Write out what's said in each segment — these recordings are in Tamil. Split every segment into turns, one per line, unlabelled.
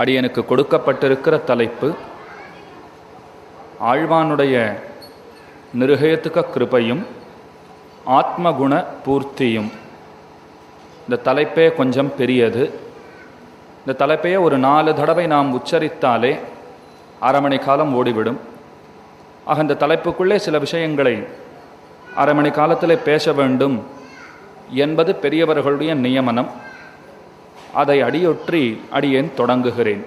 அடியனுக்கு கொடுக்கப்பட்டிருக்கிற தலைப்பு ஆழ்வானுடைய நிருகயத்துக்க கிருபையும் ஆத்மகுண பூர்த்தியும். இந்த தலைப்பே கொஞ்சம் பெரியது. இந்த தலைப்பையே ஒரு நாலு தடவை நாம் உச்சரித்தாலே அரை மணி காலம் ஓடிவிடும். ஆக இந்த தலைப்புக்குள்ளே சில விஷயங்களை அரை மணி காலத்தில் பேச வேண்டும் என்பது பெரியவர்களுடைய நியமனம். அதை அடியொற்றி அடியேன் தொடங்குகிறேன்.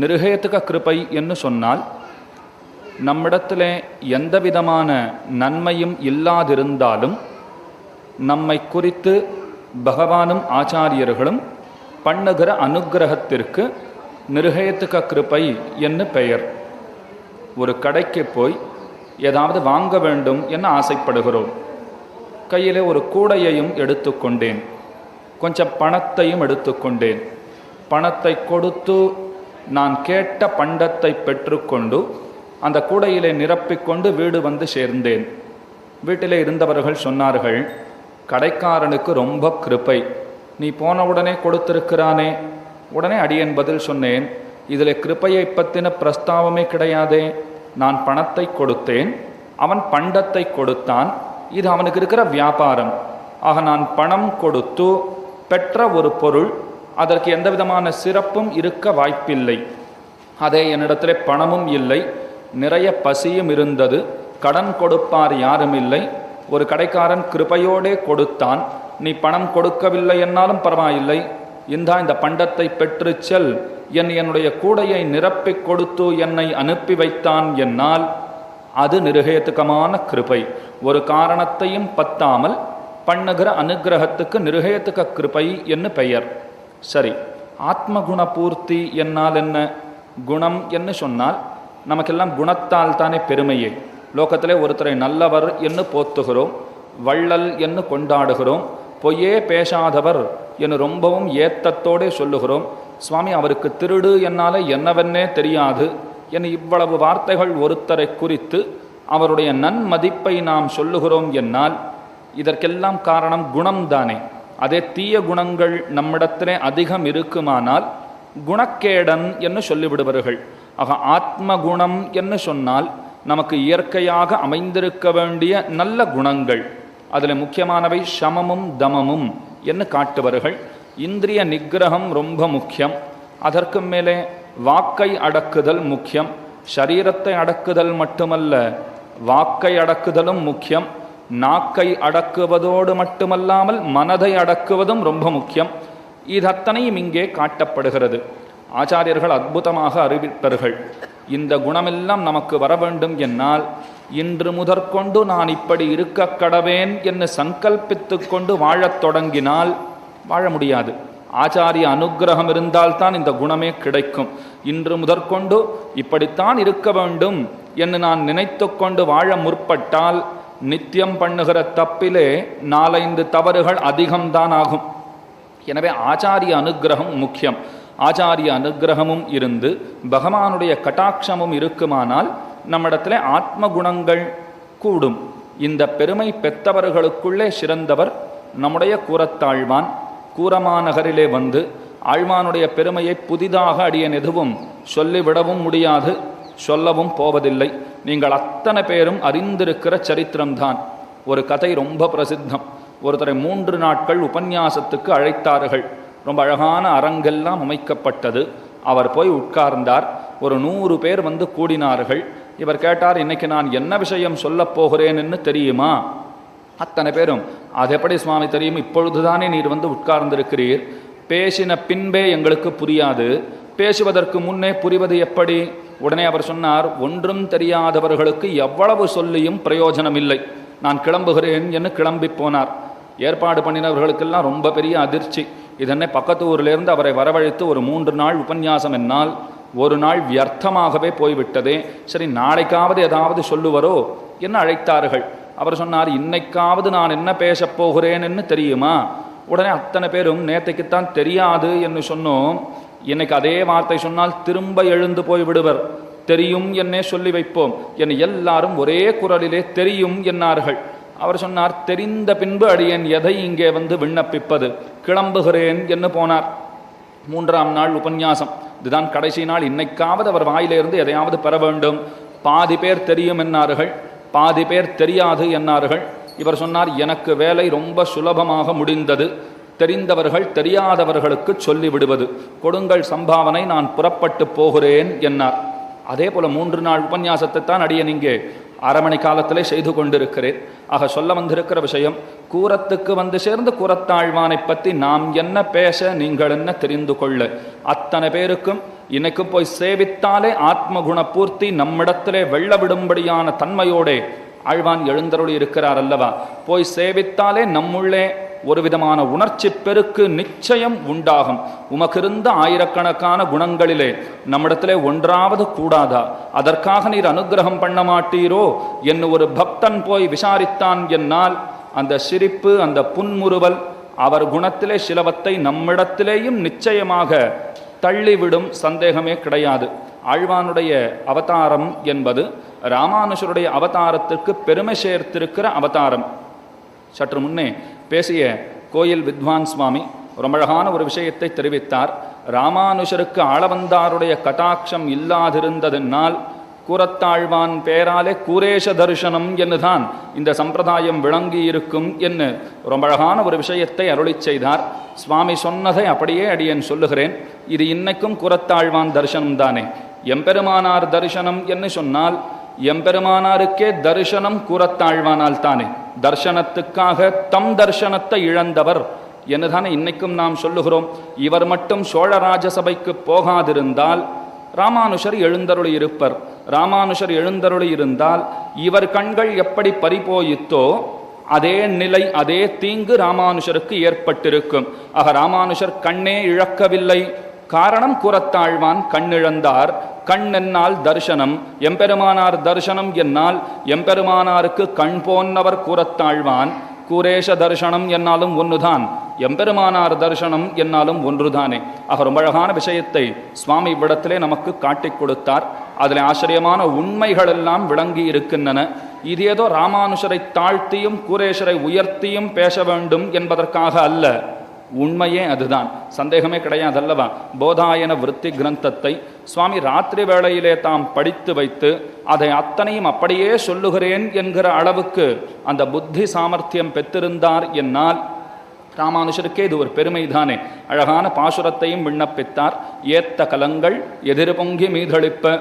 நிருகயத்துக்க கிருபை என்று சொன்னால் நம்மிடத்திலே எந்த விதமான நன்மையும் இல்லாதிருந்தாலும் நம்மை குறித்து பகவானும் ஆச்சாரியர்களும் பண்ணுகிற அனுக்கிரகத்திற்கு நிருகயத்துக்க கிருபை என்று பெயர். ஒரு கடைக்கு போய் ஏதாவது வாங்க வேண்டும் என ஆசைப்படுகிறோம். கையிலே ஒரு கூடையையும் எடுத்துக்கொண்டேன். கொஞ்சம் பணத்தையும் எடுத்துக்கொண்டேன். பணத்தை கொடுத்து நான் கேட்ட பண்டத்தை பெற்றுக்கொண்டு அந்த கூடையிலே நிரப்பிக்கொண்டு வீடு வந்து சேர்ந்தேன். வீட்டிலே இருந்தவர்கள் சொன்னார்கள் கடைக்காரனுக்கு ரொம்ப கிருப்பை நீ போன உடனே கொடுத்திருக்கிறானே. உடனே அடியன் பதில் சொன்னேன் இதில் கிருப்பையை பற்றின பிரஸ்தாவமே கிடையாதே. நான் பணத்தை கொடுத்தேன் அவன் பண்டத்தை கொடுத்தான். இது அவனுக்கு இருக்கிற வியாபாரம். ஆக நான் பணம் கொடுத்து பெற்ற ஒரு பொருள். அதற்கு எந்த விதமான சிறப்பும் இருக்க வாய்ப்பில்லை. அதே என்னிடத்திலே பணமும் இல்லை. நிறைய பசியும் இருந்தது. கடன் கொடுப்பார் யாரும் இல்லை. ஒரு கடைக்காரன் கிருபையோடே கொடுத்தான். நீ பணம் கொடுக்கவில்லை என்னாலும் பரவாயில்லை. இந்தா இந்த பண்டத்தை பெற்று செல். என் என்னுடைய கூடையை நிரப்பிக் கொடுத்து என்னை அனுப்பி வைத்தான் என்னால். அது நிருகேத்துக்கமான கிருபை. ஒரு காரணத்தையும் பத்தாமல் பண்ணுகிற அனுகிரகத்துக்கு நிருகயத்துக்க கிருபை என்று பெயர். சரி ஆத்மகுண பூர்த்தி என்னால் என்ன? குணம் என்று சொன்னால் நமக்கெல்லாம் குணத்தால் தானே பெருமையே. லோகத்திலே ஒருத்தரை நல்லவர் என்று போத்துகிறோம் வள்ளல் என்று கொண்டாடுகிறோம் பொய்யே பேசாதவர் என்று ரொம்பவும் ஏத்தத்தோடே சொல்லுகிறோம். சுவாமி அவருக்கு திருடு என்னால் என்னவென்னே தெரியாது என இவ்வளவு வார்த்தைகள் ஒருத்தரை குறித்து அவருடைய நன்மதிப்பை நாம் சொல்லுகிறோம் என்னால் இதற்கெல்லாம் காரணம் குணம்தானே. அதே தீய குணங்கள் நம்மிடத்திலே அதிகம் இருக்குமானால் குணக்கேடன் என்று சொல்லிவிடுவார்கள் ஆக ஆத்ம குணம் என்று சொன்னால் நமக்கு இயற்கையாக அமைந்திருக்க வேண்டிய நல்ல குணங்கள். அதில் முக்கியமானவை சமமும் தமமும் என்று காட்டுவார்கள் இந்திரிய நிகிரகம் ரொம்ப முக்கியம். அதற்கு மேலே வாக்கை அடக்குதல் முக்கியம். சரீரத்தை அடக்குதல் மட்டுமல்ல வாக்கை அடக்குதலும் முக்கியம். நாக்கை அடக்குவதோடு மட்டுமல்லாமல் மனதை அடக்குவதும் ரொம்ப முக்கியம். இதத்தனையும் இங்கே காட்டப்படுகிறது. ஆச்சாரியர்கள் அற்புதமாக அறிவிப்பார்கள் இந்த குணமெல்லாம் நமக்கு வர வேண்டும் என்னால். இன்று முதற்கொண்டு நான் இப்படி இருக்க கடவேன் என்று சங்கல்பித்து கொண்டு வாழத் தொடங்கினால் வாழ முடியாது. ஆச்சாரிய அனுகிரகம் இருந்தால்தான் இந்த குணமே கிடைக்கும். இன்று முதற்கொண்டு இப்படித்தான் இருக்க வேண்டும் என்று நான் நினைத்து கொண்டு வாழ முற்பட்டால் நித்தியம் பண்ணுகிற தப்பிலே நாலைந்து தவறுகள் அதிகம்தான் ஆகும். எனவே ஆச்சாரிய அனுகிரகம் முக்கியம். ஆச்சாரிய அனுகிரகமும் இருந்து பகவானுடைய கட்டாட்சமும் இருக்குமானால் நம்மிடத்தில் ஆத்ம குணங்கள் கூடும். இந்த பெருமை பெற்றவர்களுக்குள்ளே சிறந்தவர் நம்முடைய கூரத்தாழ்வான். கூரமாநகரிலே வந்து ஆழ்வானுடைய பெருமையை புதிதாக அடியன் எதுவும் சொல்லிவிடவும் முடியாது சொல்லவும் போவதில்லை. நீங்கள் அத்தனை பேரும் அறிந்திருக்கிற சரித்திரம்தான். ஒரு கதை ரொம்ப பிரசித்தம். ஒருத்தரை மூன்று நாட்கள் உபன்யாசத்துக்கு அழைத்தார்கள். ரொம்ப அழகான அரங்கெல்லாம் அமைக்கப்பட்டது. அவர் போய் உட்கார்ந்தார். ஒரு நூறு பேர் வந்து கூடினார்கள். இவர் கேட்டார் இன்னைக்கு நான் என்ன விஷயம் சொல்லப் போகிறேன்னு தெரியுமா? அத்தனை பேரும் அது எப்படி சுவாமி தெரியும்? இப்பொழுதுதானே நீர் வந்து உட்கார்ந்திருக்கிறீர். பேசின பின்பே எங்களுக்கு புரியாது. பேசுவதற்கு முன்னே புரிவது எப்படி? உடனே அவர் சொன்னார் ஒன்றும் தெரியாதவர்களுக்கு எவ்வளவு சொல்லியும் பிரயோஜனம் இல்லை நான் கிளம்புகிறேன் என்று கிளம்பி போனார். ஏற்பாடு பண்ணினவர்களுக்கெல்லாம் ரொம்ப பெரிய அதிர்ச்சி. இதனை பக்கத்து ஊரிலிருந்து அவரை வரவழைத்து ஒரு மூன்று நாள் உபன்யாசம் என்னால் ஒரு நாள் வியர்த்தமாகவே போய்விட்டதே. சரி நாளைக்காவது ஏதாவது சொல்லுவரோ என்ன அழைத்தார்கள். அவர் சொன்னார் இன்னைக்காவது நான் என்ன பேசப் போகிறேன்னு தெரியுமா? உடனே அத்தனை பேரும் நேற்றைக்குத்தான் தெரியாது என்று சொன்னோம். இன்னைக்கு அதே வார்த்தை சொன்னால் திரும்ப எழுந்து போய் விடுவர். தெரியும் என்னே சொல்லி வைப்போம். என எல்லாரும் ஒரே குரலிலே தெரியும் என்னார்கள். அவர் சொன்னார் தெரிந்த பின்பு அடியேன் எதை இங்கே வந்து விண்ணப்பிப்பது? கிளம்புகிறேன் என்று போனார். மூன்றாம் நாள் உபன்யாசம். இதுதான் கடைசி நாள். இன்னைக்காவது அவர் வாயிலிருந்து எதையாவது பெற வேண்டும். பாதி பேர் தெரியும் என்னார்கள். பாதி பேர் தெரியாது என்னார்கள். இவர் சொன்னார் எனக்கு வேலை ரொம்ப சுலபமாக முடிந்தது. தெரிந்தவர்கள் தெரியாதவர்களுக்கு சொல்லிவிடுவது. கொடுங்கள் சம்பாவனை நான் புறப்பட்டு போகிறேன் என்னார். அதே போல மூன்று நாள் உபன்யாசத்தை தான் அடியன் இங்கே. அரை மணி காலத்திலே செய்து கொண்டிருக்கிறேன். ஆக சொல்ல வந்திருக்கிற விஷயம் கூரத்துக்கு வந்து சேர்ந்து கூரத்தாழ்வானை பற்றி நாம் என்ன பேச நீங்கள் என்ன தெரிந்து கொள்ள. அத்தனை பேருக்கும் இன்னைக்கு போய் சேவித்தாலே ஆத்ம குணப்பூர்த்தி நம்மிடத்திலே வெள்ள விடும்படியான தன்மையோடே ஆழ்வான் எழுந்தருளி இருக்கிறார் அல்லவா? போய் சேவித்தாலே நம்முள்ளே ஒரு விதமான உணர்ச்சி பெருக்கு நிச்சயம் உண்டாகும். உமக்கிருந்த ஆயிரக்கணக்கான குணங்களிலே நம்மிடத்திலே ஒன்றாவது கூடாதா? அதற்காக நீர் அனுக்கிரகம் பண்ண மாட்டீரோ? என்று ஒரு பக்தன் போய் விசாரித்தான் என்னால். அந்த சிரிப்பு அந்த புன்முறுவல் அவர் குணத்திலே சிலவத்தை நம்மிடத்திலேயும் நிச்சயமாக தள்ளிவிடும் சந்தேகமே கிடையாது. ஆழ்வானுடைய அவதாரம் என்பது ராமானுஷருடைய அவதாரத்திற்கு பெருமை சேர்த்திருக்கிற அவதாரம். சற்று முன்னே பேசிய கோயில் வித்வான் சுவாமி ரொம்ப அழகான ஒரு விஷயத்தை தெரிவித்தார். ராமானுஷருக்கு ஆளவந்தாருடைய கட்டாட்சம் இல்லாதிருந்ததென்னால் கூரத்தாழ்வான் பேராலே கூரேஷ தரிசனம் என்னுதான் இந்த சம்பிரதாயம் விளங்கி இருக்கும் என்று ரொம்ப அழகான ஒரு விஷயத்தை அருளிச் செய்தார். சுவாமி சொன்னதை அப்படியே அடியேன் சொல்லுகிறேன். இது இன்னைக்கும் கூரத்தாழ்வான் தரிசனம் தானே. எம்பெருமானார் தரிசனம் என்று சொன்னால் எம்பெருமானாருக்கே தரிசனம் கூறத்தாழ்வானால் தானே. தர்சனத்துக்காக தம் தர்சனத்தை இழந்தவர் என்னதானே இன்னைக்கும் நாம் சொல்லுகிறோம். இவர் மட்டும் சோழ ராஜசபைக்கு போகாதிருந்தால் ராமானுஷர் எழுந்தருளி இருப்பர். ராமானுஷர் எழுந்தருளி இருந்தால் இவர் கண்கள் எப்படி பறிபோயித்தோ அதே நிலை அதே தீங்கு ராமானுஷருக்கு ஏற்பட்டிருக்கும். ஆக ராமானுஷர் கண்ணே இழக்கவில்லை. காரணம் கூறத்தாழ்வான் கண்ணிழந்தார். கண் என்னால் தரிசனம் எம்பெருமானார் தரிசனம் என்னால் எம்பெருமானாருக்கு கண் போன்னவர் கூறத்தாழ்வான். கூரேஷ தரிசனம் என்னாலும் ஒன்றுதான் எம்பெருமானார் தரிசனம் என்னாலும் ஒன்றுதானே. ஆக ரொம்ப அழகான விஷயத்தை சுவாமி இவ்விடத்திலே நமக்கு காட்டிக் கொடுத்தார். அதில் ஆச்சரியமான உண்மைகள் எல்லாம் விளங்கி இருக்கின்றன. இது ஏதோ ராமானுஷரை தாழ்த்தியும் கூரேஷரை உயர்த்தியும் பேச வேண்டும் என்பதற்காக அல்ல. உண்மையே அதுதான். சந்தேகமே கிடையாது அல்லவா? போதாயன விருத்தி கிரந்தத்தை சுவாமி ராத்திரி வேளையிலே தாம் படித்து வைத்து அதை அத்தனையும் அப்படியே சொல்லுகிறேன் என்கிற அளவுக்கு அந்த புத்தி சாமர்த்தியம் பெற்றிருந்தார் என்னால். ராமானுஷருக்கே இது ஒரு பெருமை தானே அழகான பாசுரத்தையும் விண்ணப்பித்தார். ஏத்த கலங்கள் எதிர் பொங்கி மீதளிப்ப.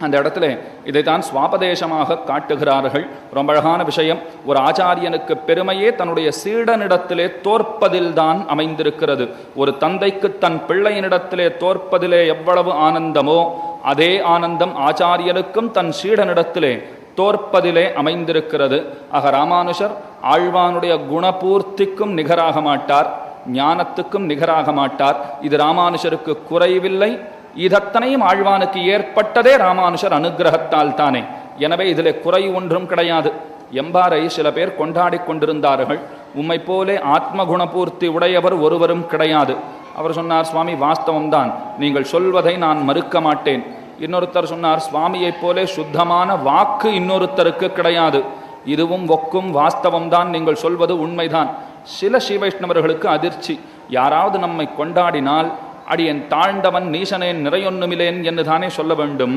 அந்த இடத்துல இதைத்தான் சுவாபதேசமாக காட்டுகிறார்கள். ரொம்ப அழகான விஷயம். ஒரு ஆச்சாரியனுக்கு பெருமையே தன்னுடைய சீடனிடத்திலே தோற்பதில்தான் அமைந்திருக்கிறது. ஒரு தந்தைக்கு தன் பிள்ளையினிடத்திலே தோற்பதிலே எவ்வளவு ஆனந்தமோ அதே ஆனந்தம் ஆச்சாரியனுக்கும் தன் சீடனிடத்திலே தோற்பதிலே அமைந்திருக்கிறது. ஆக ராமானுஷர் ஆழ்வானுடைய குணபூர்த்திக்கும் நிகராக மாட்டார் ஞானத்துக்கும் நிகராக மாட்டார். இது ராமானுஷருக்கு குறைவில்லை இதத்தனையும் ஆழ்வானுக்கு ஏற்பட்டதே ராமானுஷர் அனுகிரகத்தால் தானே. எனவே இதில் குறை ஒன்றும் கிடையாது. எம்பாரை சில பேர் கொண்டாடி கொண்டிருந்தார்கள். உம்மை போலே ஆத்ம குணபூர்த்தி உடையவர் ஒருவரும் கிடையாது. அவர் சொன்னார் சுவாமி வாஸ்தவம்தான். நீங்கள் சொல்வதை நான் மறுக்க மாட்டேன். இன்னொருத்தர் சொன்னார் சுவாமியைப் போலே சுத்தமான வாக்கு இன்னொருத்தருக்கு கிடையாது. இதுவும் ஒக்கும் வாஸ்தவம்தான். நீங்கள் சொல்வது உண்மைதான். சில ஸ்ரீவைஷ்ணவர்களுக்கு அதிர்ச்சி. யாராவது நம்மை கொண்டாடினால் அடியன் தாழ்ந்தவன் நீசனேன் நிறையொன்னுமிலேன் என்று தானே சொல்ல வேண்டும்.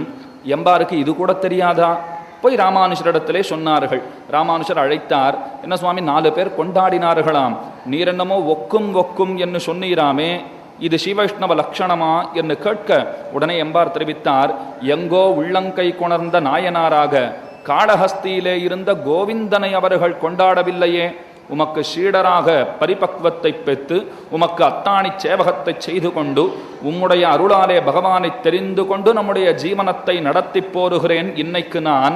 எம்பாருக்கு இது கூட தெரியாதா? போய் ராமானுஷரிடத்திலே சொன்னார்கள். ராமானுஷர் அழைத்தார். என்ன சுவாமி நாலு பேர் கொண்டாடினார்களாம். நீர் என்னமோ ஒக்கும் ஒக்கும் என்று சொன்னீராமே. இது ஸ்ரீவைஷ்ணவ லக்ஷணமா என்று கேட்க உடனே எம்பார் தெரிவித்தார். எங்கோ உள்ளங்கை கொணர்ந்த நாயனாராக காடஹஸ்தியிலே இருந்த கோவிந்தனை அவர்கள் கொண்டாடவில்லையே. உமக்கு சீடராக பரிபக்வத்தை பெற்று உமக்கு அத்தாணி சேவகத்தை செய்து கொண்டு உம்முடைய அருளாலே பகவானை தெரிந்து கொண்டு நம்முடைய ஜீவனத்தை நடத்தி போருகிறேன். இன்னைக்கு நான்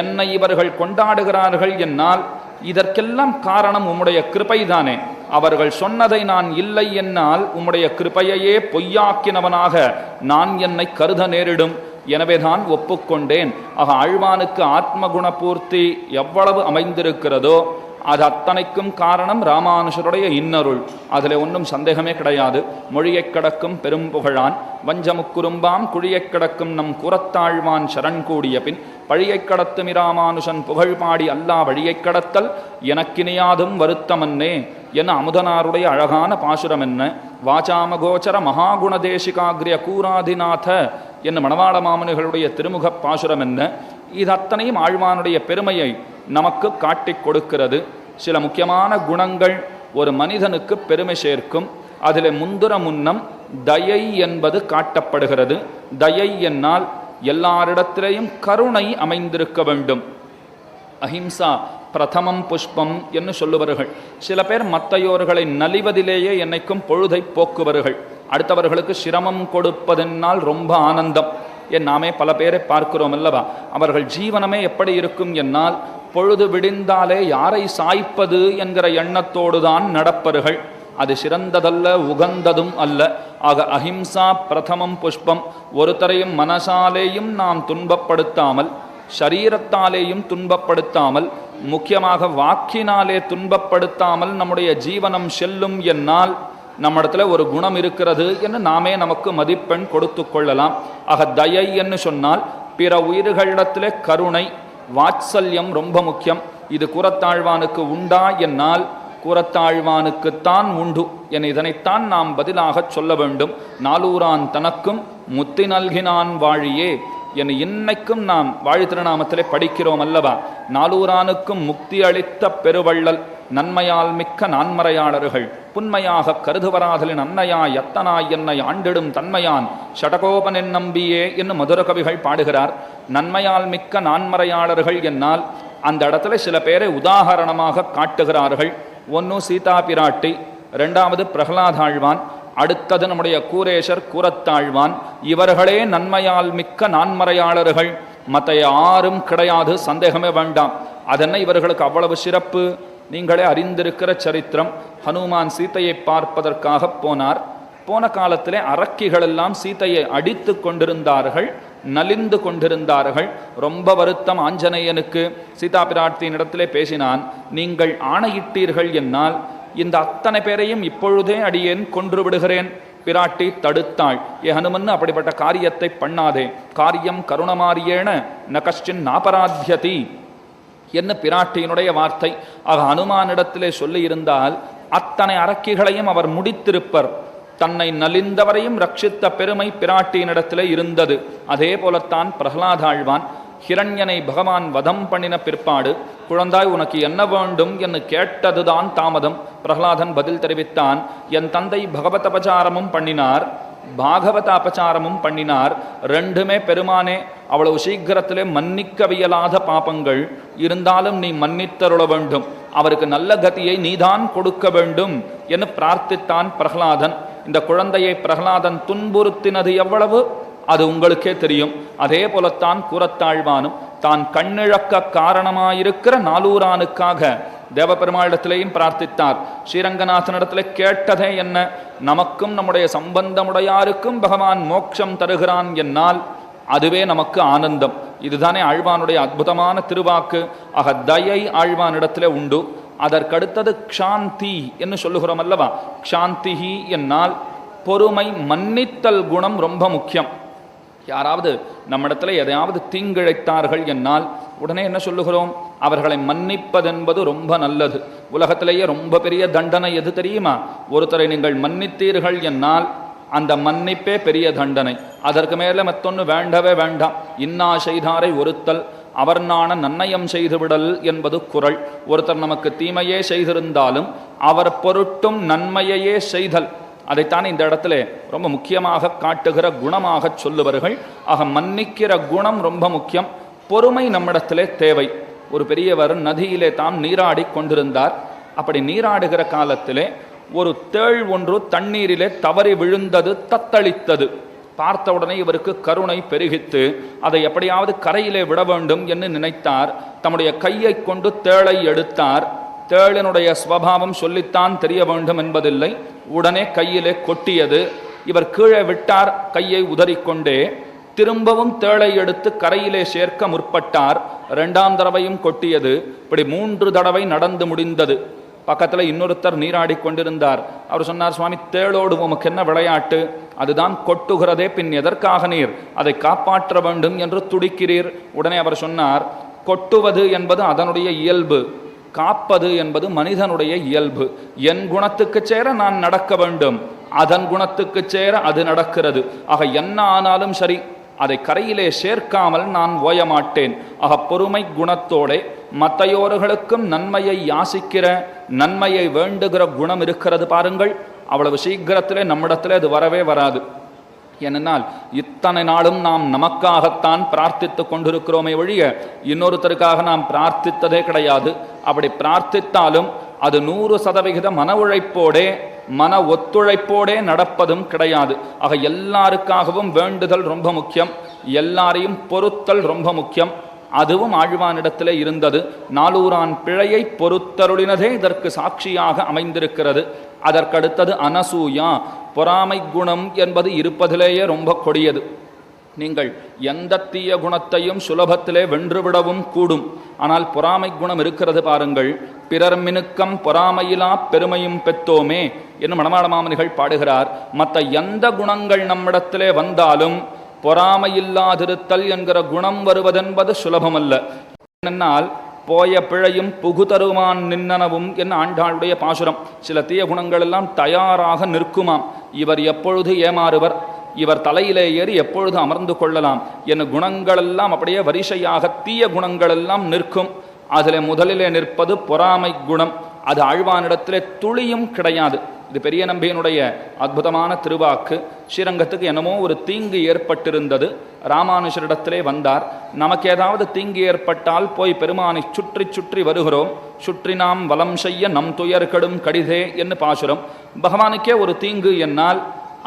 என்னை இவர்கள் கொண்டாடுகிறார்கள் என்னால் இதற்கெல்லாம் காரணம் உம்முடைய கிருபைதானே. அவர்கள் சொன்னதை நான் இல்லை என்னால் உம்முடைய கிருபையையே பொய்யாக்கினவனாக நான் என்னை கருத நேரிடும். எனவேதான் ஒப்புக்கொண்டேன். ஆக ஆழ்வானுக்கு ஆத்ம குணபூர்த்தி எவ்வளவு அமைந்திருக்கிறதோ அது அத்தனைக்கும் காரணம் ராமானுஷருடைய இன்னருள். அதில் ஒன்றும் சந்தேகமே கிடையாது. மொழியைக் கடக்கும் பெரும் புகழான் வஞ்சமுக்குறும்பாம் குழியைக் கடக்கும் நம் குரத்தாழ்வான் சரண் கூடிய பின் பழியைக் கடத்தும் இராமானுஷன் புகழ் பாடி அல்லா வழியைக் கடத்தல் எனக்கினியாதும் வருத்தமன்னே என அமுதனாருடைய அழகான பாசுரம் என்ன? வாசாமகோச்சர மகாகுண தேசிகாகிரிய கூராதிநாத என்ன மணவாள மாமனிகளுடைய திருமுக பாசுரம் என்ன? இது அத்தனையும் ஆழ்வானுடைய பெருமையை நமக்கு காட்டிக் கொடுக்கிறது. சில முக்கியமான குணங்கள் ஒரு மனிதனுக்கு பெருமை சேர்க்கும். அதில் முந்துர முன்னம் தயை என்பது காட்டப்படுகிறது. தயை என்னால் எல்லாரிடத்திலேயும் கருணை அமைந்திருக்க வேண்டும். அஹிம்சா பிரதமம் புஷ்பம் என்று சொல்லுவார்கள் சில பேர் மத்தையோர்களை நலிவதிலேயே என்னைக்கும் பொழுதை போக்குவார்கள் அடுத்தவர்களுக்கு சிரமம் கொடுப்பதென்னால் ரொம்ப ஆனந்தம். என் நாமே பல பேரை பார்க்கிறோம் அல்லவா? அவர்கள் ஜீவனமே எப்படி இருக்கும் என்னால்? பொழுது விடிந்தாலே யாரை சாய்ப்பது என்கிற எண்ணத்தோடு தான் நடப்பர்கள். அது சிறந்ததல்ல உகந்ததும் அல்ல. ஆக அஹிம்சா பிரதமம் புஷ்பம் ஒருத்தரையும் மனசாலேயும் நாம் துன்பப்படுத்தாமல் சரீரத்தாலேயும் துன்பப்படுத்தாமல் முக்கியமாக வாக்கினாலே துன்பப்படுத்தாமல் நம்முடைய ஜீவனம் செல்லும் என்னால் நம்மிடத்துல ஒரு குணம் இருக்கிறது என்று நாமே நமக்கு மதிப்பெண் கொடுத்து கொள்ளலாம். ஆக தயை என்று சொன்னால் பிற உயிர்களிடத்திலே கருணை வாத்சல்யம் ரொம்ப முக்கியம். இது கூறத்தாழ்வானுக்கு உண்டா என்னால்? கூறத்தாழ்வானுக்குத்தான் உண்டு. என இதனைத்தான் நாம் பதிலாகச் சொல்ல வேண்டும். நாலூரான் தனக்கும் முத்தி நல்கினான் வாழியே. என இன்னைக்கும் நாம் வாழ்த்திருநாமத்திலே படிக்கிறோம் அல்லவா? நாலூரானுக்கும் முக்தி அளித்த பெருவள்ளல். நன்மையால் மிக்க நான்மறையாளர்கள். புன்மையாக கருதுவராதலின் அன்னையாய் எத்தனாய் என்னை ஆண்டிடும் தன்மையான். ஷடகோபனின் நம்பியே என்று மதுர கவிகள் பாடுகிறார். நன்மையால் மிக்க நான்மறையாளர்கள் என்னால் அந்த இடத்துல சில பேரை உதாகரணமாக காட்டுகிறார்கள். ஒன்று சீதா பிராட்டி ரெண்டாவது பிரகலாதாழ்வான் அடுத்தது நம்முடைய கூரேஷர் கூரத்தாழ்வான் இவர்களே நன்மையால் மிக்க நான்மறையாளர்கள். மற்ற யாரும் கிடையாது சந்தேகமே வேண்டாம். அதென்ன இவர்களுக்கு அவ்வளவு சிறப்பு? நீங்களே அறிந்திருக்கிற சரித்திரம். ஹனுமான் சீத்தையை பார்ப்பதற்காக போனார். போன காலத்திலே அரக்கிகள் எல்லாம் சீத்தையை அடித்து கொண்டிருந்தார்கள் நலிந்து கொண்டிருந்தார்கள். ரொம்ப வருத்தம் ஆஞ்சநேயனுக்கு. சீதா பிராட்டியின் இடத்திலே பேசினான் நீங்கள் ஆணையிட்டீர்கள் என்னால். இந்த அத்தனை பேரையும் இப்பொழுதே அடியேன் கொன்று விடுகிறேன். பிராட்டி தடுத்தாள் ஏ ஹனுமன் அப்படிப்பட்ட காரியத்தை பண்ணாதே. காரியம் கருணமாரியேன. ந கஷ்டின் நாபராத்தியதி என்ன பிராட்டியினுடைய வார்த்தை? ஆக அனுமானிடத்திலே சொல்லியிருந்தால் அத்தனை அரக்கிகளையும் அவர் முடித்திருப்பர். தன்னை நலிந்தவரையும் ரட்சித்த பெருமை பிராட்டியினிடத்திலே இருந்தது. அதே போலத்தான் பிரகலாதாழ்வான் ஹிரண்யனை பகவான் வதம் பண்ணின பிற்பாடு குழந்தாய் உனக்கு என்ன வேண்டும் என்று கேட்டதுதான் தாமதம். பிரகலாதன் பதில் தெரிவித்தான் என் தந்தை பகவத் அபச்சாரமும் பண்ணினார் பாகவத அபச்சாரமும் பண்ணினார் ரெண்டுமே பெருமானே அவ்வளவு சீக்கிரத்திலே மன்னிக்கவியலாத பாபங்கள் இருந்தாலும் நீ மன்னித்தருள வேண்டும். அவருக்கு நல்ல கதியை நீதான் கொடுக்க வேண்டும் என பிரார்த்தித்தான் பிரகலாதன். இந்த குழந்தையை பிரகலாதன் துன்புறுத்தினது எவ்வளவு? அது உங்களுக்கே தெரியும். அதே போலத்தான் கூறத்தாழ்வானும் தான் கண்ணிழக்க காரணமாயிருக்கிற நாலூரானுக்காக தேவபெருமாளிடத்திலேயும் பிரார்த்தித்தார். ஸ்ரீரங்கநாதனிடத்தில் கேட்டதே என்ன? நமக்கும் நம்முடைய சம்பந்தமுடையாருக்கும் பகவான் மோட்சம் தருகிறான் என்னால் அதுவே நமக்கு ஆனந்தம். இதுதானே ஆழ்வானுடைய அற்புதமான திருவாக்கு. ஆக தயை ஆழ்வானிடத்தில் உண்டு. அதற்கடுத்தது க்ஷாந்தி என்று சொல்லுகிறோம் அல்லவா? க்ஷாந்திஹி என்னால் பொறுமை மன்னித்தல் குணம் ரொம்ப முக்கியம். யாராவது நம்மிடத்தில் எதையாவது தீங்கிழைத்தார்கள் என்னால் உடனே என்ன சொல்லுகிறோம்? அவர்களை மன்னிப்பதென்பது ரொம்ப நல்லது. உலகத்திலேயே ரொம்ப பெரிய தண்டனை எது தெரியுமா? ஒருத்தரை நீங்கள் மன்னித்தீர்கள் என்னால் அந்த மன்னிப்பே பெரிய தண்டனை. அதற்கு மேலே மத்தொன்று வேண்டவே வேண்டாம். இன்னா செய்தாரை ஒருத்தல் அவர் நாண நன்னயம் செய்துவிடல் என்பது குரல் ஒருத்தர் நமக்கு தீமையே செய்திருந்தாலும் அவர் பொருட்டும் நன்மையையே செய்தல். அதைத்தான் இந்த இடத்துல ரொம்ப முக்கியமாக காட்டுகிற குணமாக சொல்லுவார்கள் ஆக மன்னிக்கிற குணம் ரொம்ப முக்கியம். பொறுமை நம்மிடத்திலே தேவை. ஒரு பெரியவர் நதியிலே தாம் நீராடி கொண்டிருந்தார். அப்படி நீராடுகிற காலத்திலே ஒரு தேள் ஒன்று தண்ணீரிலே தவறி விழுந்தது தத்தளித்தது. பார்த்த உடனே இவருக்கு கருணை பெருகித்து அதை எப்படியாவது கரையிலே விட வேண்டும் என்று நினைத்தார். தம்முடைய கையை கொண்டு தேளை எடுத்தார். தேளினுடைய ஸ்வபாவம் சொல்லித்தான் தெரிய வேண்டும் என்பதில்லை. உடனே கையிலே கொட்டியது. இவர் கீழே விட்டார் கையை உதறிக்கொண்டே. திரும்பவும் தேளை எடுத்து கரையிலே சேர்க்க முற்பட்டார். இரண்டாம் தடவையும் கொட்டியது. இப்படி மூன்று தடவை நடந்து முடிந்தது. பக்கத்தில் இன்னொருத்தர் நீராடி கொண்டிருந்தார். அவர் சொன்னார் சுவாமி தேளோடு உமக்கு என்ன விளையாட்டு? அதுதான் கொட்டுகிறதே பின் எதற்காக நீர்? அதை காப்பாற்ற வேண்டும் என்று துடிக்கிறீர். உடனே அவர் சொன்னார் கொட்டுவது என்பது அதனுடைய இயல்பு. காப்பது என்பது மனிதனுடைய இயல்பு. என் குணத்துக்கு சேர நான் நடக்க வேண்டும். அதன் குணத்துக்கு சேர அது நடக்கிறது. ஆக என்ன ஆனாலும் சரி அதை கரையிலே சேர்க்காமல் நான் ஓய மாட்டேன் ஆக பொறுமை குணத்தோட மற்றையோர்களுக்கும் நன்மையை யாசிக்கிற நன்மையை வேண்டுகிற குணம் இருக்கிறது பாருங்கள். அவ்வளவு சீக்கிரத்திலே நம்மிடத்திலே அது வரவே வராது. ஏனென்றால் இத்தனை நாளும் நாம் நமக்காகத்தான் பிரார்த்தித்து கொண்டிருக்கிறோமே ஒழிய இன்னொருத்தருக்காக நாம் பிரார்த்தித்ததே கிடையாது. அப்படி பிரார்த்தித்தாலும் அது நூறு சதவிகித மன உழைப்போடே மன ஒத்துழைப்போடே நடப்பதும் கிடையாது. ஆக எல்லாருக்காகவும் வேண்டுதல் ரொம்ப முக்கியம். எல்லாரையும் பொறுத்தல் ரொம்ப முக்கியம். அதுவும் ஆழ்வானிடத்திலே இருந்தது. நாலூரான் பிழையை பொறுத்தருளினதே இதற்கு சாட்சியாக அமைந்திருக்கிறது. அதற்கடுத்தது அனசூயா. பொறாமை குணம் என்பது இருப்பதிலேயே ரொம்ப கொடியது. நீங்கள் எந்த தீய குணத்தையும் சுலபத்திலே வென்றுவிடவும் கூடும். ஆனால் பொறாமை குணம் இருக்கிறது பாருங்கள். பிறர் மினுக்கம் பொறாமையிலா பெருமையும் பெத்தோமே என்று மணமாடமாமனிகள் பாடுகிறார். மற்ற எந்த குணங்கள் நம்மிடத்திலே வந்தாலும் பொறாமையில்லாதிருத்தல் என்கிற குணம் வருவதென்பது சுலபமல்ல. என்னால் போய பிழையும் புகுதருமான் நின்னனவும் என்ன ஆண்டாளுடைய பாசுரம். சில தீய குணங்கள் எல்லாம் தயாராக நிற்குமாம். இவர் எப்பொழுது ஏமாறுவர்? இவர் தலையிலே ஏறி எப்பொழுது அமர்ந்து கொள்ளலாம்? என் குணங்களெல்லாம் அப்படியே வரிசையாக தீய குணங்களெல்லாம் நிற்கும். அதில் முதலிலே நிற்பது பொறாமை குணம். அது ஆழ்வானிடத்திலே துளியும் கிடையாது. இது பெரிய நம்பியனுடைய அற்புதமான திருவாக்கு. ஸ்ரீரங்கத்துக்கு என்னமோ ஒரு தீங்கு ஏற்பட்டிருந்தது. ராமானுஷரிடத்திலே வந்தார். நமக்கு ஏதாவது தீங்கு ஏற்பட்டால் போய் பெருமானை சுற்றி சுற்றி வருகிறோம். சுற்றி நாம் வலம் செய்ய நம் துயர் கடும் கடிதே என்று பாசுரம். பகவானுக்கே ஒரு தீங்கு என்னால்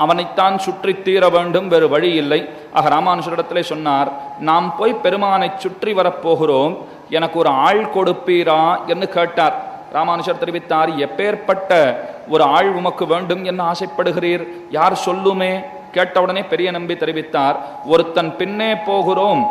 அவனைத்தான் சுற்றி தீர வேண்டும் வேறு வழி இல்லை. ஆக ராமானுஷரிடத்திலே சொன்னார் நாம் போய் பெருமானை சுற்றி வரப்போகிறோம். எனக்கு ஒரு ஆள் கொடுப்பீரா? என்று கேட்டார். ராமானுஷர் தெரிவித்தார் எப்பேற்பட்ட ஒரு ஆள் உமக்கு வேண்டும் என்று ஆசைப்படுகிறீர்? யார் சொல்லுமே? கேட்டவுடனே பெரிய நம்பி தெரிவித்தார் ஒருத்தன் பின்னே போகிறோம்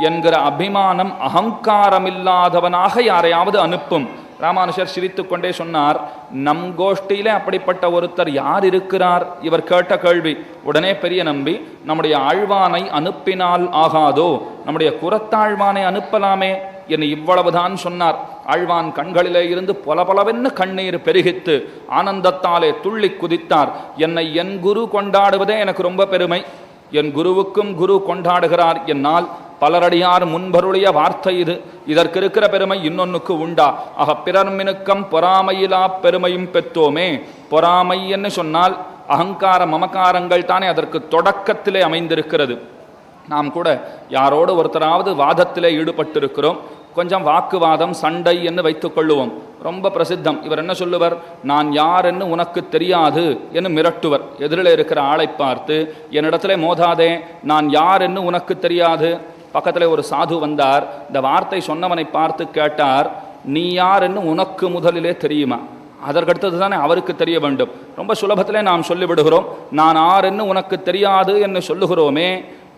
என்கிற அபிமானம் அகங்காரமில்லாதவனாக யாரையாவது அனுப்பும். ராமானுஷர் சிரித்துக் கொண்டே சொன்னார் நம் கோஷ்டியிலே அப்படிப்பட்ட ஒருத்தர் யார் இருக்கிறார்? இவர் கேட்ட கேள்வி. உடனே பெரிய நம்பி நம்முடைய ஆழ்வானை அனுப்பினால் ஆகாதோ? நம்முடைய குரத்தாழ்வானை அனுப்பலாமே? என்று இவ்வளவுதான் சொன்னார். ஆழ்வான் கண்களிலே இருந்து பொலபலவென்னு கண்ணீர் பெருகித்து ஆனந்தத்தாலே துள்ளி குதித்தார். என்னை என் குரு கொண்டாடுவதே எனக்கு ரொம்ப பெருமை. என் குருவுக்கும் குரு கொண்டாடுகிறார் என்னால் பலரடியார் முன்பருடைய வார்த்தை இது. இதற்கு இருக்கிற பெருமை இன்னொன்னுக்கு உண்டா? ஆக பிறர் மினுக்கம் பொறாமையிலா பெருமையும் பெற்றோமே. பொறாமை என்று சொன்னால் அகங்கார மமகாரங்கள் தானே அதற்கு தொடக்கத்திலே அமைந்திருக்கிறது. நாம் கூட யாரோடு ஒருத்தராவது வாதத்திலே ஈடுபட்டிருக்கிறோம். கொஞ்சம் வாக்குவாதம் சண்டை என்று வைத்துக் கொள்ளுவோம். ரொம்ப பிரசித்தம். இவர் என்ன சொல்லுவர்? நான் யார் என்று உனக்கு தெரியாது என்று மிரட்டுவர். எதிரில் இருக்கிற ஆளை பார்த்து என்னிடத்துல மோதாதே நான் யார் என்று உனக்கு தெரியாது. பக்கத்தில் ஒரு சாது வந்தார். இந்த வார்த்தை சொன்னவனை பார்த்து கேட்டார் நீ யார் என்று உனக்கு முதலிலே தெரியுமா? அதற்கடுத்தது தானே அவருக்கு தெரிய வேண்டும். ரொம்ப சுலபத்திலே நாம் சொல்லிவிடுகிறோம். நான் ஆர் என்று உனக்கு தெரியாது என்று சொல்லுகிறோமே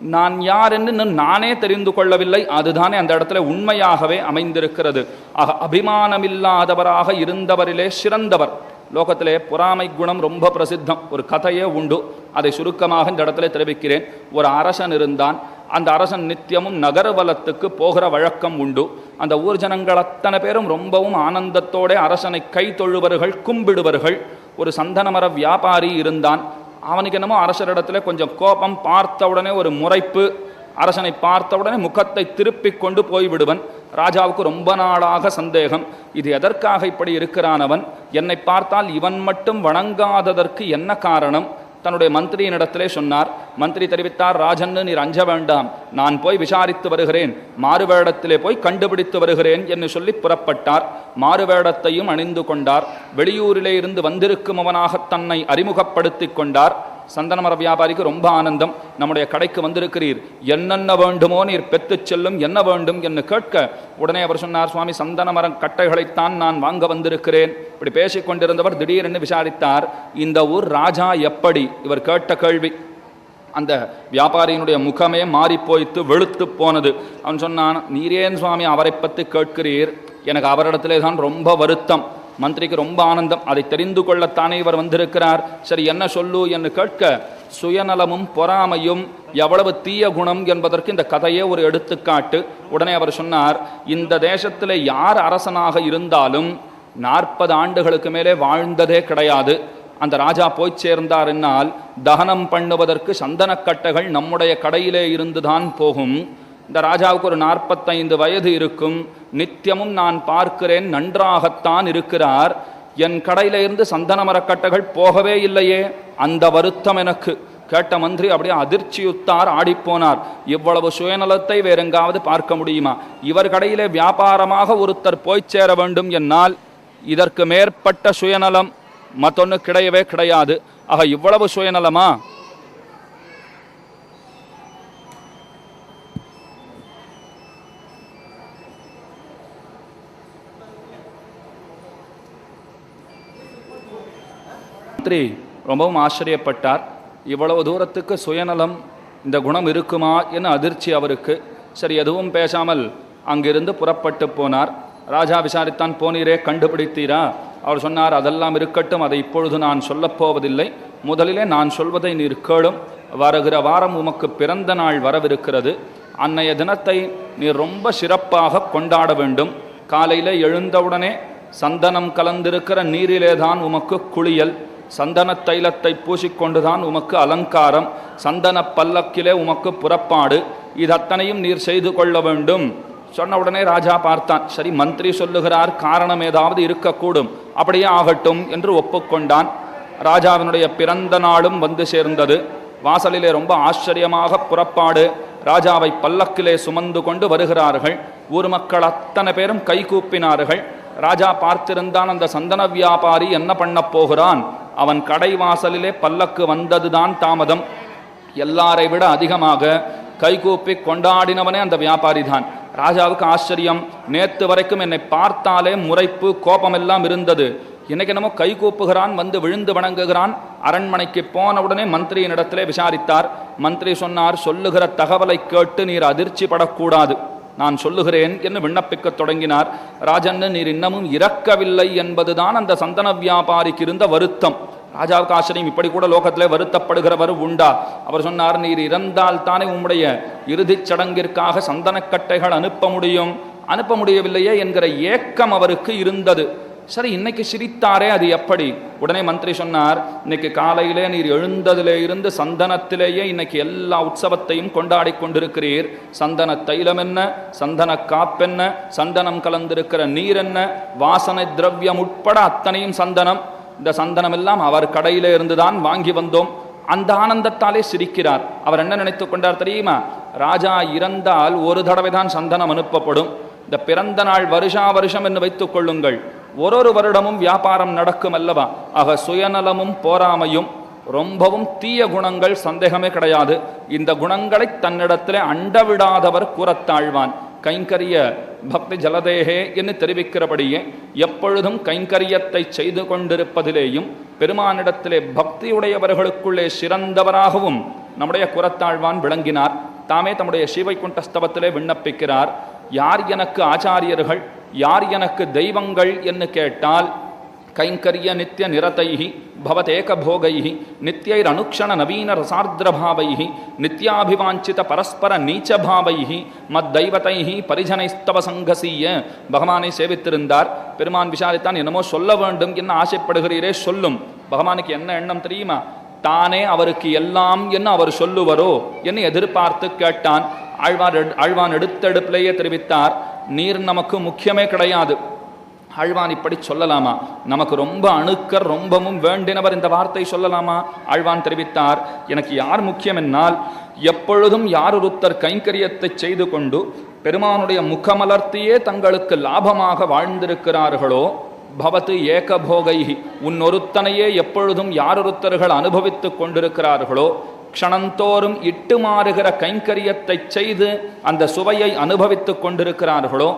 நான் யார் என்று நானே தெரிந்து கொள்ளவில்லை. அதுதானே அந்த இடத்துல உண்மையாகவே அமைந்திருக்கிறது. ஆக அபிமானமில்லாதவராக இருந்தவரிலே சிறந்தவர். லோகத்திலே பொறாமை குணம் ரொம்ப பிரசித்தம். ஒரு கதையே உண்டு. அதை சுருக்கமாக இந்த இடத்துல தெரிவிக்கிறேன். ஒரு அரசன் இருந்தான். அந்த அரசன் நித்தியமும் நகர்வலத்துக்கு போகிற வழக்கம் உண்டு. அந்த ஊர் ஜனங்கள் அத்தனை பேரும் ரொம்பவும் ஆனந்தத்தோட அரசனை கை தொழுவர்கள் கும்பிடுவர்கள். ஒரு சந்தனமர வியாபாரி இருந்தான். அவனுக்கு என்னமோ அரசரிடத்தில் கொஞ்சம் கோபம் பார்த்த உடனே ஒரு முறைப்பு. அரசனை பார்த்த உடனே முகத்தை திருப்பிக் கொண்டு போய்விடுவன். ராஜாவுக்கு ரொம்ப நாளாக சந்தேகம். இது எதற்காக இப்படி இருக்கிறானவன் என்னை பார்த்தால் இவன் மட்டும் வணங்காததற்கு என்ன காரணம்? தன்னுடைய மந்திரியினிடத்திலே சொன்னார் மந்திரி தெரிவித்தார் ராஜன்னு நீர் அஞ்ச வேண்டாம். நான் போய் விசாரித்து வருகிறேன். மாறுவேடத்திலே போய் கண்டுபிடித்து வருகிறேன் என்று சொல்லி புறப்பட்டார். மாறுவேடத்தையும் அணிந்து கொண்டார். வெளியூரிலே இருந்து வந்திருக்கும் அவனாக தன்னை அறிமுகப்படுத்திக் கொண்டார். சந்தனமர வியாபாரிக்கு ரொம்ப ஆனந்தம். நம்முடைய கடைக்கு வந்திருக்கிறீர். என்னென்ன வேண்டுமோ நீர் பெற்றுச் செல்லும் என்ன வேண்டும்? என்று கேட்க உடனே அவர் சொன்னார் சுவாமி சந்தன மரம் கட்டைகளைத்தான் நான் வாங்க வந்திருக்கிறேன். இப்படி பேசிக்கொண்டிருந்தவர் திடீரென்று விசாரித்தார் இந்த ஊர் ராஜா எப்படி? இவர் கேட்ட கேள்வி. அந்த வியாபாரியினுடைய முகமே மாறி போய்த்து வெளுத்து போனது. அவன் சொன்னான் நீரேன் சுவாமி அவரை பற்றி கேட்கிறீர். எனக்கு அவரிடத்திலே தான் ரொம்ப வருத்தம். மந்திரிக்கு ரொம்ப ஆனந்தம். அதை தெரிந்து கொள்ளத்தானே இவர் வந்திருக்கிறார். சரி என்ன சொல்லு என்று கேட்க சுயநலமும் பொறாமையும் எவ்வளவு தீய குணம் என்பதற்கு இந்த கதையே ஒரு எடுத்துக்காட்டு. உடனே அவர் சொன்னார் இந்த தேசத்தில் யார் அரசனாக இருந்தாலும் நாற்பது ஆண்டுகளுக்கு மேலே வாழ்ந்ததே கிடையாது. அந்த ராஜா போய் சேர்ந்தார் என்னால். தகனம் பண்ணுவதற்கு சந்தனக்கட்டைகள் நம்முடைய கடையிலே இருந்துதான் போகும். இந்த ராஜாவுக்கு ஒரு நாற்பத்தைந்து வயது இருக்கும். நித்தியமும் நான் பார்க்கிறேன் நன்றாகத்தான் இருக்கிறார். என் கடையில இருந்து சந்தன மரக்கட்டைகள் போகவே இல்லையே. அந்த வருத்தம் எனக்கு. கேட்ட மந்திரி அப்படியே அதிர்ச்சியுத்தார் ஆடிப்போனார். இவ்வளவு சுயநலத்தை வேறெங்காவது பார்க்க முடியுமா? இவர் கடையிலே வியாபாரமாக ஒருத்தர் போய் சேர வேண்டும் என்னால். இதற்கு மேற்பட்ட சுயநலம் மற்றொன்று கிடையவே கிடையாது. ஆக இவ்வளவு சுயநலமா? மந்திரி ரொம்பவும் ஆச்சரியப்பட்டார். இவ்வளவு தூரத்துக்கு சுயநலம் இந்த குணம் இருக்குமா என அதிர்ச்சி அவருக்கு. சரி எதுவும் பேசாமல் அங்கிருந்து புறப்பட்டு போனார். ராஜா விசாரித்தான் போனீரே கண்டுபிடித்தீரா? அவர் சொன்னார் அதெல்லாம் இருக்கட்டும் அதை இப்பொழுது நான் சொல்லப்போவதில்லை முதலிலே நான் சொல்வதை நீர் கேளும். வருகிற வாரம் உமக்கு பிறந்த நாள் வரவிருக்கிறது. அன்னைய தினத்தை நீர் ரொம்ப சிறப்பாக கொண்டாட வேண்டும். காலையில் எழுந்தவுடனே சந்தனம் கலந்திருக்கிற நீரிலே தான் உமக்கு குளியல். சந்தன தைலத்தை பூசிக்கொண்டுதான் உமக்கு அலங்காரம். சந்தன பல்லக்கிலே உமக்கு புறப்பாடு. இது அத்தனையும் நீர் செய்து கொள்ள வேண்டும். சொன்ன உடனே ராஜா பார்த்தான். சரி மந்திரி சொல்லுகிறார் காரணம் ஏதாவது இருக்கக்கூடும். அப்படியே ஆகட்டும் என்று ஒப்புக்கொண்டான். ராஜாவினுடைய பிறந்த நாளும் வந்து சேர்ந்தது. வாசலிலே ரொம்ப ஆச்சரியமாக புறப்பாடு. ராஜாவை பல்லக்கிலே சுமந்து கொண்டு வருகிறார்கள். ஊர் மக்கள் அத்தனை பேரும் கைகூப்பினார்கள் ராஜா பார்த்திருந்தான் அந்த சந்தன வியாபாரி என்ன பண்ணப் போகிறான்? அவன் கடைவாசலிலே பல்லக்கு வந்ததுதான் தாமதம். எல்லாரை விட அதிகமாக கைகூப்பி கொண்டாடினவனே அந்த வியாபாரி தான். ராஜாவுக்கு ஆச்சரியம். நேத்து வரைக்கும் என்னை பார்த்தாலே முறைப்பு கோபமெல்லாம் இருந்தது. இன்னைக்கு என்னமோ கை கூப்புகிறான் வந்து விழுந்து வணங்குகிறான். அரண்மனைக்கு போன உடனே மந்திரியின் இடத்திலே விசாரித்தார். மந்திரி சொன்னார் சொல்லுகிற தகவலை கேட்டு நீர் அதிர்ச்சி படக்கூடாது. நான் சொல்லுகிறேன் என்று விண்ணப்பிக்கத் தொடங்கினார். ராஜன் நீர் இன்னமும் இறக்கவில்லை என்பதுதான் அந்த சந்தன வியாபாரிக்கு இருந்த வருத்தம். ராஜாவுக்கு ஆச்சரியம் இப்படி கூட லோகத்திலே வருத்தப்படுகிறவர் உண்டா? அவர் சொன்னார் நீர் இறந்தால் தானே உம்முடைய இறுதிச் சடங்கிற்காக சந்தனக்கட்டைகள் அனுப்ப முடியும். அனுப்ப முடியவில்லையே என்கிற ஏக்கம் அவருக்கு இருந்தது. சரி இன்னைக்கு சிரித்தாரே அது எப்படி? உடனே மந்திரி சொன்னார் இன்னைக்கு காலையிலே நீர் எழுந்ததிலே இருந்து சந்தனத்திலேயே இன்னைக்கு எல்லா உற்சவத்தையும் கொண்டாடி கொண்டிருக்கிறீர். சந்தன தைலம் என்ன? சந்தன காப்பென்ன சந்தனம் கலந்திருக்கிற நீர் என்ன? வாசனை திரவியம் உட்பட அத்தனையும் சந்தனம். இந்த சந்தனம் எல்லாம் அவர் கடையிலே இருந்துதான் வாங்கி வந்தோம். அந்த ஆனந்தத்தாலே சிரிக்கிறார். அவர் என்ன நினைத்து கொண்டார் தெரியுமா? ராஜா இறந்தால் ஒரு தடவை தான் சந்தனம் அனுப்பப்படும். இந்த பிறந்த நாள் வருஷா வருஷம் என்று வைத்துக் கொள்ளுங்கள். ஒரு ஒரு வருடமும் வியாபாரம் நடக்கும் அல்லவா ஆக சுயநலமும் போராமையும் ரொம்பவும் தீய குணங்கள் சந்தேகமே கிடையாது. இந்த குணங்களை தன்னிடத்திலே அண்டவிடாதவர் கூறத்தாழ்வான். கைங்கரிய பக்தி ஜலதேகே என்று தெரிவிக்கிறபடியே எப்பொழுதும் கைங்கரியத்தை செய்து கொண்டிருப்பதிலேயும் பெருமானிடத்திலே பக்தியுடையவர்களுக்குள்ளே சிறந்தவராகவும் நம்முடைய குரத்தாழ்வான் விளங்கினார். தாமே தம்முடைய ஸ்ரீவைகுண்டஸ்தவத்திலே விண்ணப்பிக்கிறார். யார் எனக்கு ஆச்சாரியர்கள்? யார் எனக்கு தெய்வங்கள் என்று கேட்டால் கைங்கரிய நித்திய நிரதைஹி பவதேக போகைஹி நித்யைர் அனுக்ஷண நவீன ரசார்திரபாவைஹி நித்யாபிவாஞ்சித பரஸ்பர நீச்சபாவைஹி மத்தைவதைஹி பரிஜனைஸ்தவ சங்கசீய. பகவானை சேவித்திருந்தார். பெருமான் விசாரித்தான் என்னமோ சொல்ல வேண்டும் என்ன ஆசைப்படுகிறீரே சொல்லும். பகவானுக்கு என்ன எண்ணம் தெரியுமா? தானே அவருக்கு எல்லாம் என்ன அவர் சொல்லுவரோ என்று எதிர்பார்த்து கேட்டான். ஆழ்வார் அழ்வான் ஆழ்வான் எடுத்தெடுப்பிலேயே தெரிவித்தார் நீர் நமக்கு முக்கியமே கிடையாது. ஆழ்வான் இப்படி சொல்லலாமா? நமக்கு ரொம்ப அணுக்கர் ரொம்பவும் வேண்டினவர் இந்த வார்த்தை சொல்லலாமா? ஆழ்வான் தெரிவித்தார் எனக்கு யார் முக்கியம் என்னால் எப்பொழுதும் யார் ஒருத்தர் கைங்கரியத்தை செய்து கொண்டு பெருமானுடைய முகமலர்த்தியே தங்களுக்கு லாபமாக வாழ்ந்திருக்கிறார்களோ பவத்து ஏகபோகைஹி உன்னொருத்தனையே எப்பொழுதும் யாரொருத்தர்கள் அனுபவித்துக் கொண்டிருக்கிறார்களோ க்ஷணந்தோறும் இட்டு மாறுகிற கைங்கரியத்தை செய்து அந்த சுவையை அனுபவித்துக் கொண்டிருக்கிறார்களோ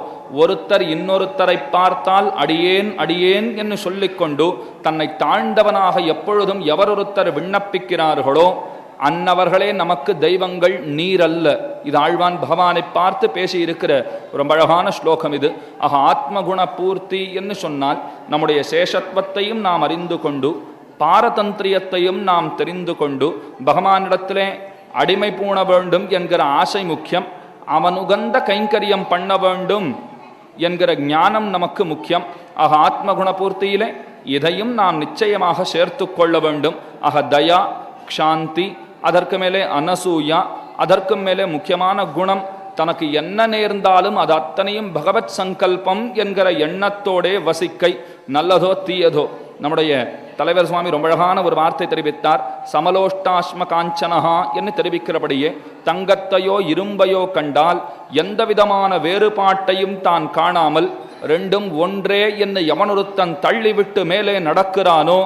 ஒருத்தர் இன்னொருத்தரை பார்த்தால் அடியேன் அடியேன் என்று சொல்லிக்கொண்டு தன்னை தாழ்ந்தவனாக எப்பொழுதும் எவரொருத்தர் விண்ணப்பிக்கிறார்களோ அன்னவர்களே நமக்கு தெய்வங்கள் நீரல்ல. இது ஆழ்வான் பகவானை பார்த்து பேசியிருக்கிற ரொம்ப அழகான ஸ்லோகம் இது. ஆக ஆத்மகுண பூர்த்தி என்று சொன்னால் நம்முடைய சேஷத்துவத்தையும் நாம் அறிந்து கொண்டு பாரதந்திரியத்தையும் நாம் தெரிந்து கொண்டு பகவானிடத்திலே அடிமை பூண வேண்டும் என்கிற ஆசை முக்கியம். அவன் உகந்த கைங்கரியம் பண்ண வேண்டும் என்கிற ஞானம் நமக்கு முக்கியம். ஆக ஆத்ம குணபூர்த்தியிலே இதையும் நாம் நிச்சயமாக சேர்த்து கொள்ள வேண்டும். ஆக தயா க்ஷாந்தி அதற்கு மேலே அனசூயா அதற்கு மேலே முக்கியமான குணம். தனக்கு என்ன நேர்ந்தாலும் அது அத்தனையும் பகவத் சங்கல்பம் என்கிற எண்ணத்தோடே வசிக்கை. நல்லதோ தீயதோ. நம்முடைய தலைவர் சுவாமி ரொம்ப அழகான ஒரு வார்த்தை தெரிவித்தார். சமலோஷ்டாஸ்ம காஞ்சனஹா என்று தெரிவிக்கிறபடியே தங்கத்தையோ இரும்பையோ கண்டால் எந்த விதமான வேறுபாட்டையும் தான் காணாமல் ரெண்டும் ஒன்றே என்று எவனொருத்தன் தள்ளிவிட்டு மேலே நடக்கிறானோ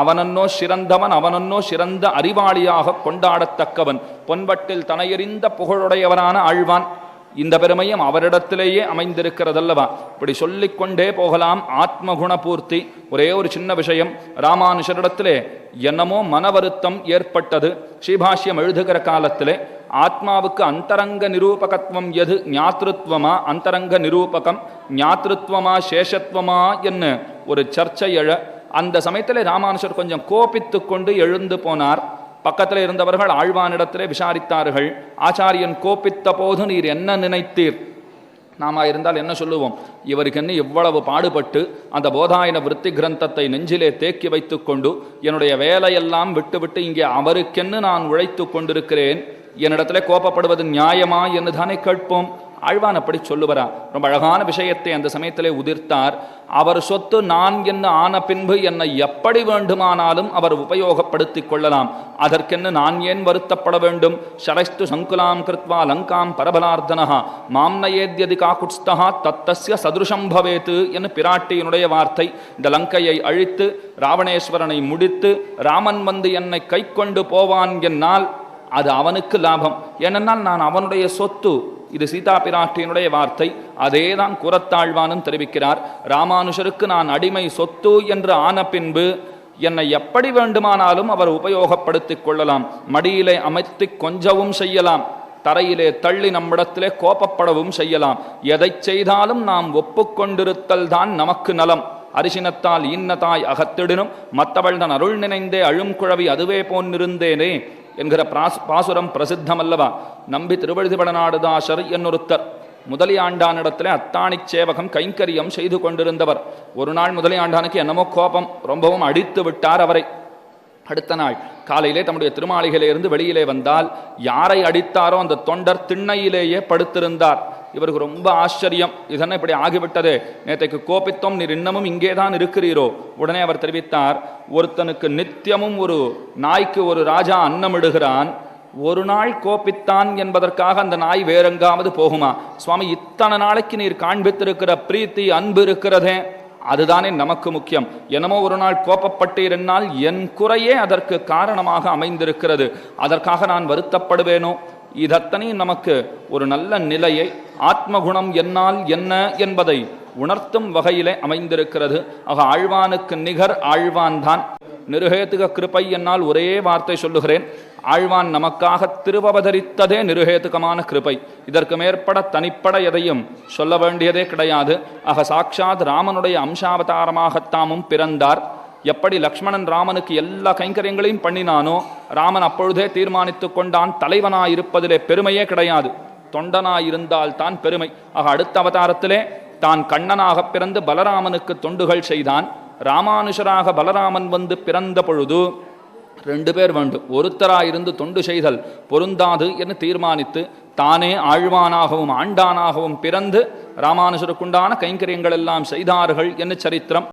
அவனன்னோ சிறந்தவன் அவனன்னோ சிறந்த அறிவாளியாக கொண்டாடத்தக்கவன். பொன்பட்டில் தனையறிந்த புகழுடையவனான ஆழ்வான். இந்த பெருமையும் அவரிடத்திலேயே அமைந்திருக்கிறதல்லவா? இப்படி சொல்லிக்கொண்டே போகலாம். ஆத்ம குணபூர்த்தி ஒரே ஒரு சின்ன விஷயம். ராமானுஷரிடத்திலே என்னமோ மன வருத்தம் ஏற்பட்டது. ஸ்ரீபாஷ்யம் எழுதுகிற காலத்திலே ஆத்மாவுக்கு அந்தரங்க நிரூபகத்துவம் எது? ஞாத்திருத்வமா அந்தரங்க நிரூபகம். ஞாத்திருத்வமா சேஷத்துவமா என்ன ஒரு சர்ச்சை எழ. அந்த சமயத்தில் ராமானுஷர் கொஞ்சம் கோபித்து கொண்டு எழுந்து போனார். பக்கத்தில் இருந்தவர்கள் ஆழ்வானிடத்திலே விசாரித்தார்கள். ஆச்சாரியன் கோபித்த போது நீர் என்ன நினைத்தீர்? நாம இருந்தால் என்ன சொல்லுவோம்? இவருக்கு என்ன இவ்வளவு பாடுபட்டு அந்த போதாயன விருத்தி கிரந்தத்தை நெஞ்சிலே தேக்கி வைத்து கொண்டு என்னுடைய வேலையெல்லாம் விட்டுவிட்டு இங்கே அவருக்கென்னு நான் உழைத்து கொண்டிருக்கிறேன். என்னிடத்திலே கோபப்படுவது நியாயமா என்று தானே கேட்போம். ஆழ்வான் அப்படி சொல்லுவரா ரொம்ப அழகான விஷயத்தை அந்த சமயத்திலே உதிர்த்தார். அவர் சொத்து நான் என்ன ஆன பின்பு என்னை எப்படி வேண்டுமானாலும் அவர் உபயோகப்படுத்திக் கொள்ளலாம். அதற்கென்ன நான் ஏன் வருத்தப்பட வேண்டும்? ஷரஸ்து சங்குலாம் கிருத்வா லங்காம் பரபலார்த்தனஹா. மாம்னயேத்யதி காக்குட்ஸ்தா தத்தஸ்ய சதுருஷம் பவேத்து என்று பிராட்டியினுடைய வார்த்தை. இந்த லங்கையை அழித்து ராவணேஸ்வரனை முடித்து ராமன் வந்து என்னை கை கொண்டு போவான் என்னால் அது அவனுக்கு லாபம். ஏனென்றால் நான் அவனுடைய சொத்து இது சீதா பிராட்டியினுடைய வார்த்தை. அதே தான் குரத்தாழ்வானும் தெரிவிக்கிறார். ராமானுஷருக்கு நான் அடிமை சொத்து என்று ஆன பின்பு என்னை எப்படி வேண்டுமானாலும் அவர் உபயோகப்படுத்திக் கொள்ளலாம். மடியிலே அமைத்து கொஞ்சவும் செய்யலாம். தரையிலே தள்ளி நம்மிடத்திலே கோபப்படவும் செய்யலாம். எதை செய்தாலும் நாம் ஒப்புக்கொண்டிருத்தல் தான் நமக்கு நலம். அரிசினத்தால் ஈன்னதாய் அகத்திடினும் மற்றவள் தன் அருள் நினைந்தே அழும் குழவி அதுவே போன்றிருந்தேனே என்கிற பிராஸ் பாசுரம் பிரசித்தமல்லவா. நம்பி திருவழுதிபடநாடுதாசர் என்னொருத்தர். முதலியாண்டானிடத்தில் அத்தாணி சேவகம் கைங்கரியம் செய்து கொண்டிருந்தவர். ஒரு நாள் முதலியாண்டானுக்கு என்னமோ கோபம் ரொம்பவும் அடித்து விட்டார் அவரை. அடுத்த நாள் காலையிலே தம்முடைய திருமாளிகையிலிருந்து வெளியிலே வந்தால் யாரை அடித்தாரோ அந்த தொண்டர் திண்ணையிலேயே படுத்திருந்தார். இவருக்கு ரொம்ப ஆச்சரியம். இதென்ன இப்படி ஆகிவிட்டது? நேற்றைக்கு கோபித்தோம் நீர் இன்னமும் இங்கே தான் இருக்கிறீரோ? உடனே அவர் தெரிவித்தார் ஒருத்தனுக்கு நித்தியமும் ஒரு நாய்க்கு ஒரு ராஜா அன்னமிடுகிறான். ஒரு நாள் கோபித்தான் என்பதற்காக அந்த நாய் வேறெங்காவது போகுமா? சுவாமி இத்தனை நாளைக்கு நீர் காண்பித்திருக்கிற பிரீத்தி அன்பு இருக்கிறதே. அதுதானே நமக்கு முக்கியம். என்னமோ ஒரு நாள் கோபப்பட்டீர் என்னால் என் குறையே அதற்கு காரணமாக அமைந்திருக்கிறது. அதற்காக நான் வருத்தப்படுவேனோ? இதத்தனையும் நமக்கு ஒரு நல்ல நிலையை ஆத்மகுணம் என்னால் என்ன என்பதை உணர்த்தும் வகையிலே அமைந்திருக்கிறது. ஆக ஆழ்வானுக்கு நிகர் ஆழ்வான் தான் நிருகேத்துக கிருப்பை என்னால் ஒரே வார்த்தை சொல்லுகிறேன். ஆழ்வான் நமக்காக திருவவதரித்ததே நிருஹேதுகமான கிருபை. இதற்கு மேற்பட தனிப்பட எதையும் சொல்ல வேண்டியதே கிடையாது. ஆக சாட்சாத் ராமனுடைய அம்சாவதாரமாகத்தாமும் பிறந்தார். எப்படி லக்ஷ்மணன் ராமனுக்கு எல்லா கைங்கரியங்களையும் பண்ணினானோ ராமன் அப்பொழுதே தீர்மானித்து கொண்டான். தலைவனாயிருப்பதிலே பெருமையே கிடையாது. தொண்டனாயிருந்தால் தான் பெருமை. ஆக அடுத்த அவதாரத்திலே தான் கண்ணனாக பிறந்து பலராமனுக்கு தொண்டுகள் செய்தான். ராமானுஷராக பலராமன் வந்து பிறந்த பொழுது ரெண்டு பேர் வேண்டும். ஒருத்தராயிருந்து தொண்டு செய்தல் பொருந்தாது என்று தீர்மானித்து தானே ஆழ்வானாகவும் ஆண்டானாகவும் பிறந்து ராமானுஷருக்குண்டான கைங்கரியங்கள் எல்லாம் செய்தார்கள் என்று சரித்திரம்.